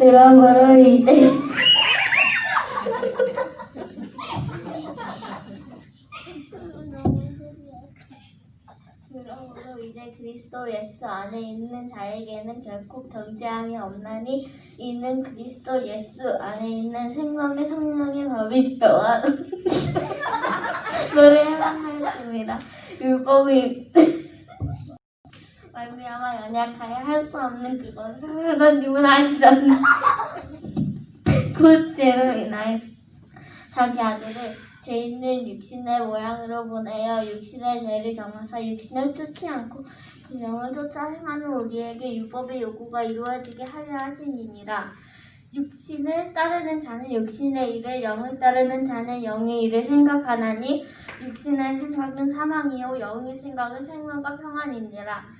그러므로 이제 그리스도 예수 안에 있는 자에게는 결코 경제함이 없나니 이는 그리스도 예수 안에 있는 생명의 성령의 법이 저와 노래만 하였습니다. 율법이 말미암아 연약하여 할 수 없는 그것을 하나님은 아시던 곧 죄로 인하여. 자기 아들을 죄 있는 육신의 모양으로 보내어 육신의 죄를 정하사 육신을 쫓지 않고 그 영을 쫓아 행하는 우리에게 율법의 요구가 이루어지게 하려 하시니라. 육신을 따르는 자는 육신의 일을 영을 따르는 자는 영의 일을 생각하나니 육신의 생각은 사망이요 영의 생각은 생명과 평안이니라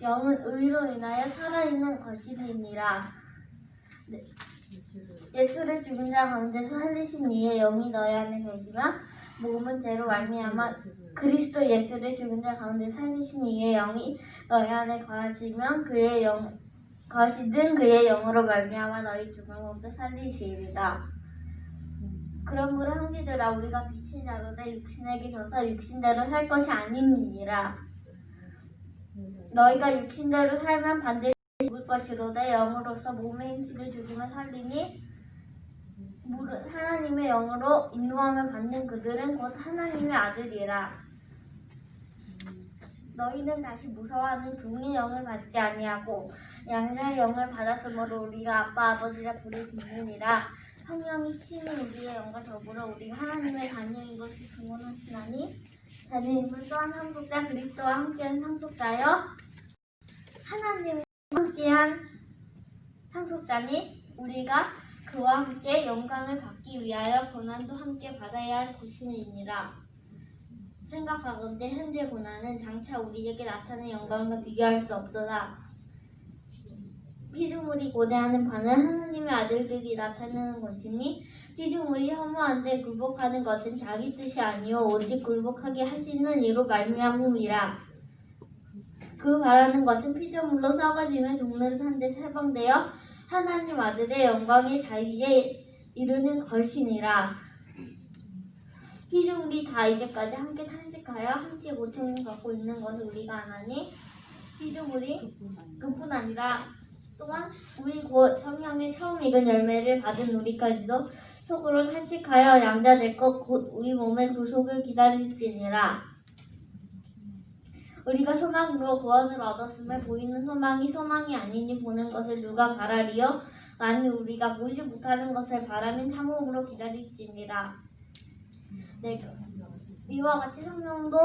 영은 의로 인하여 살아있는 것이니라 네. 예수를 죽은 자 가운데서 살리신 이의 영이 너희 안에 계시면 몸은 죄로 말미암아 그리스도 예수를 죽은 자 가운데 살리신 이의 영이 너희 안에 거하시면 그의 영 거하시든 그의 영으로 말미암아 너희 죽은 몸도 살리시리라. 그러므로 형제들아 우리가 빛인 자로되 육신에게 져서 육신대로 살 것이 아니니라. 너희가 육신대로 살면 반드시 죽을 것이로되 영으로서 몸의 행실을 죽이면 살리니 하나님의 영으로 인도함을 받는 그들은 곧 하나님의 아들이라. 너희는 다시 무서워하는 종의 영을 받지 아니하고 양자의 영을 받았으므로 우리가 아빠 아버지라 부르시느니라. 성령이 친히 우리의 영과 더불어 우리가 하나님의 자녀인 것을 자녀임을 또한 상속자 그리스도와 함께한 상속자여 하나님과 함께한 상속자니 우리가 그와 함께 영광을 받기 위하여 고난도 함께 받아야 할 것이니라. 생각하건대 현재 고난은 장차 우리에게 나타난 영광과 비교할 수 없도다. 피조물이 고대하는 바는 하나님의 아들들이 나타내는 것이니 피조물이 혐오한데 굴복하는 것은 자기 뜻이 아니요 오직 굴복하게 하시는 이로 말미암음이라. 그 바라는 것은 피조물로 썩어지는 종로를 산데 해방되어 하나님 아들의 영광의 자유에 이르는 것이니라. 피조물이 다 이제까지 함께 탄식하여 함께 고통을 받고 있는 것을 우리가 아나니 피조물이 그뿐 아니라 또한 우리 곧 성령의 처음 익은 열매를 받은 우리까지도 속으로 탄식하여 양자될 것 곧 우리 몸의 구속을 기다릴지니라. 우리가 소망으로 구원을 얻었음에 보이는 소망이 소망이 아니니 보는 것을 누가 바라리요? 만일 우리가 보지 못하는 것을 바라면 참음으로 기다릴지니라. 네, 이와 같이 성령도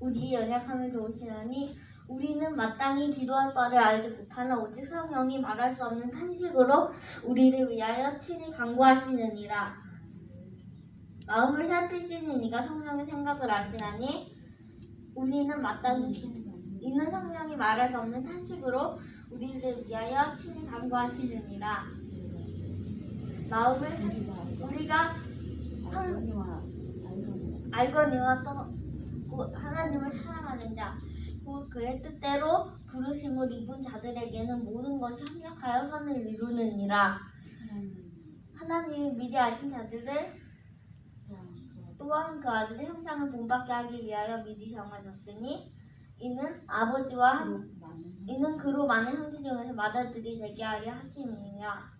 우리의 연약함을 도우시나니 우리는 마땅히 기도할 바를 알지 못하나 오직 성령이 말할 수 없는 탄식으로 우리를 위하여 친히 간구하시느니라. 마음을 살피시는 이가 성령의 생각을 아시나니 우리는 마땅히 기- 이는 성령이 말할 수 없는 탄식으로 우리를 위하여 친히 간구하시느니라. 마음을 살- 우리가 성, 알거니와 또곧 하나님을 사랑하는 자, 곧 그의 뜻대로 부르심을 입은 자들에게는 모든 것이 합력하여 선을 이루느니라. 하나님이 미리 아신 자들을 또한 그 아들의 형상을 본받게 하기 위하여 미리 정하셨으니 이는 아버지와 한, 이는 그로 많은 형제 중에서 맏아들이 되게 하려 하심이니라.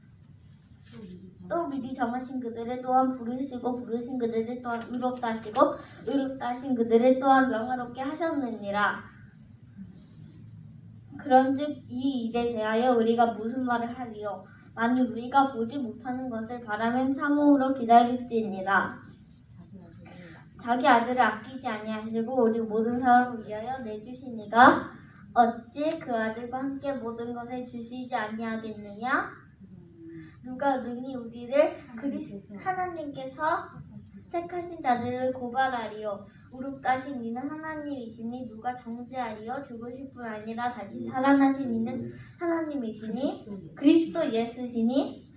또 미리 정하신 그들을 또한 부르시고 부르신 그들을 또한 의롭다 하시고 의롭다 하신 그들을 또한 명화롭게 하셨느니라. 그런즉 이 일에 대하여 우리가 무슨 말을 하리요? 만일 우리가 보지 못하는 것을 바라면 사모으로 기다릴지니라. 자기 아들을 아끼지 아니하시고 우리 모든 사람을 위하여 내주시니가 어찌 그 아들과 함께 모든 것을 주시지 아니하겠느냐? 누가 능히 우리를 그리스 하나님께서 택하신 자들을 고발하리요 우룩다신 이는 하나님이시니 누가 정죄하리요? 죽으실 뿐 아니라 다시 살아나신 이는 하나님이시니 그리스도 예수시니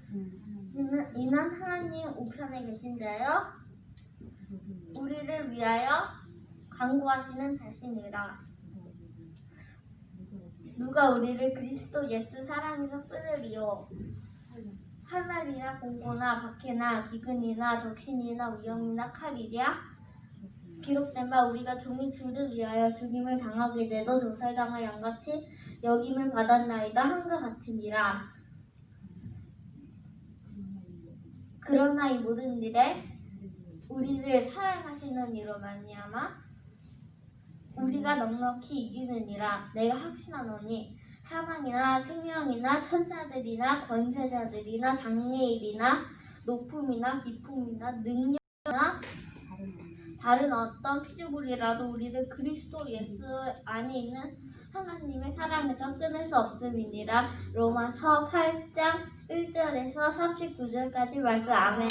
이는, 이는 하나님 우편에 계신 자요. 우리를 위하여 간구하시는 자신이라. 누가 우리를 그리스도 예수 사랑에서 끊으리요? 하늘이나 공고나 박해나 기근이나 적신이나 위험이나 칼이랴 기록된 바 우리가 종이 주를 위하여 죽임을 당하게 되도 조살당한 양같이 여김을 받았나이다. 한것 같으니라. 그러나 이 모든 일에 우리를 사랑하시는 이로 말미암아 우리가 넉넉히 이기느니라. 내가 확신하노니 사망이나 생명이나 천사들이나 권세자들이나 장래일이나 높음이나 기품이나 능력이나 다른 어떤 피조물이라도 우리를 그리스도 예수 안에 있는 하나님의 사랑에서 끊을 수 없음이니라. 로마서 8장 1절에서 39절까지 말씀. 아멘